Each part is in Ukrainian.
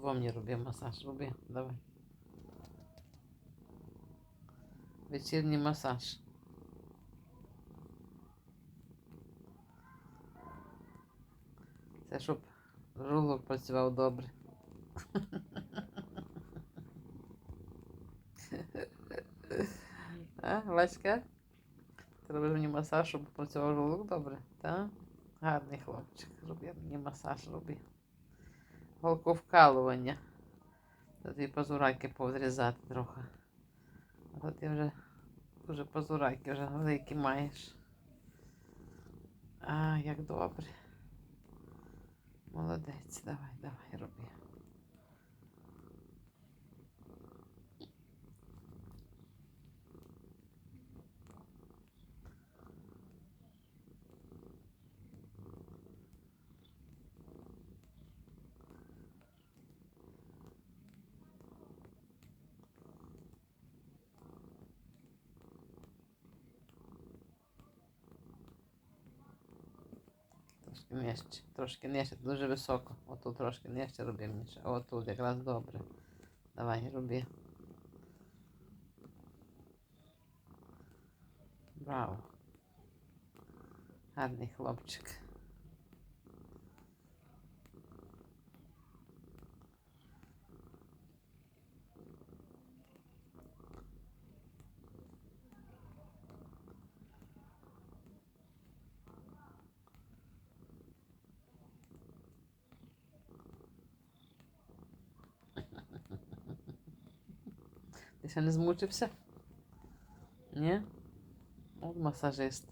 Двом мені роби масаж, роби, давай. Вечірній масаж. Це щоб жолоб працював добре. А, Васька? Ти робиш мені масаж, щоб працював жолоб добре, так? Гарний хлопчик. Роби мені масаж, роби. Голковкалування. Та тобі пазураки повзрізати трохи. А то ти вже дуже пазураки вже великі маєш. А, як добре. Молодець, давай, давай, роби. Трошки нижче, трошки нижче, дуже високо. Отут трошки нижче роби Міша. Отут якраз добре. Давай, роби. Браво. Гарний хлопчик. Ти ще не змучився? Ні? От масажист.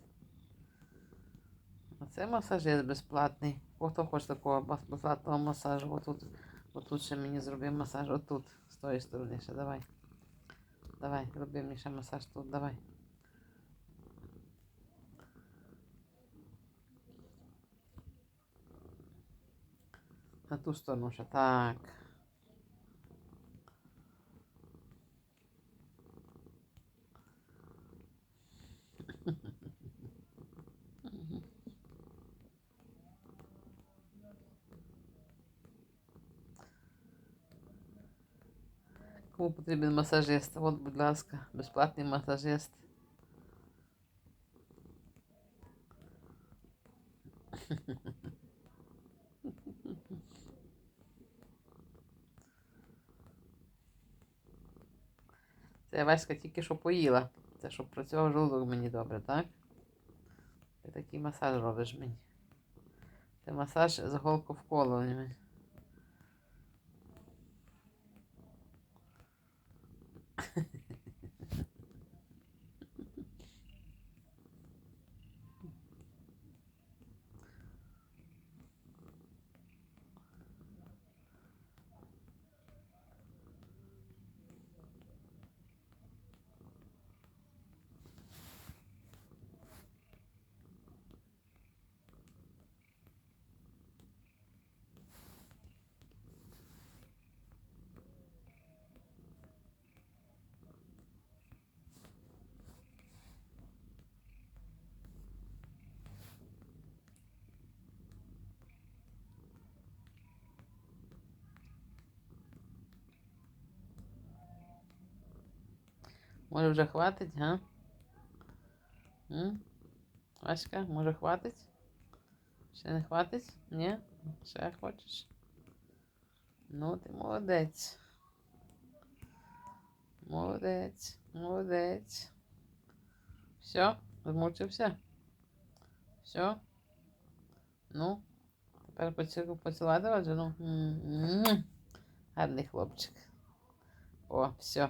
Це масажист безплатний. О, Хто хоче такого безплатного масажу? Отут, отут ще мені зроби масаж. Отут, з тої сторони ще давай. Давай, роби мені ще масаж тут, давай. На ту сторону ще так. Кому потрібен масажист? От, будь ласка, безплатний масажист. Це Васька тільки що поїла. Це щоб працював желудок мені добре, так? Ти такий масаж робиш мені. Це масаж з голку в голковколуваннями. Може вже хватить, га? М? Васька, може хватить? Ще не хватить? Ні? Ще хочеш? Ну, ти молодець. Молодець, молодець. Все, змучився? Все? Ну, тепер поцілу поцілувати вас, ну. М-м-м. Гарний хлопчик. О, все.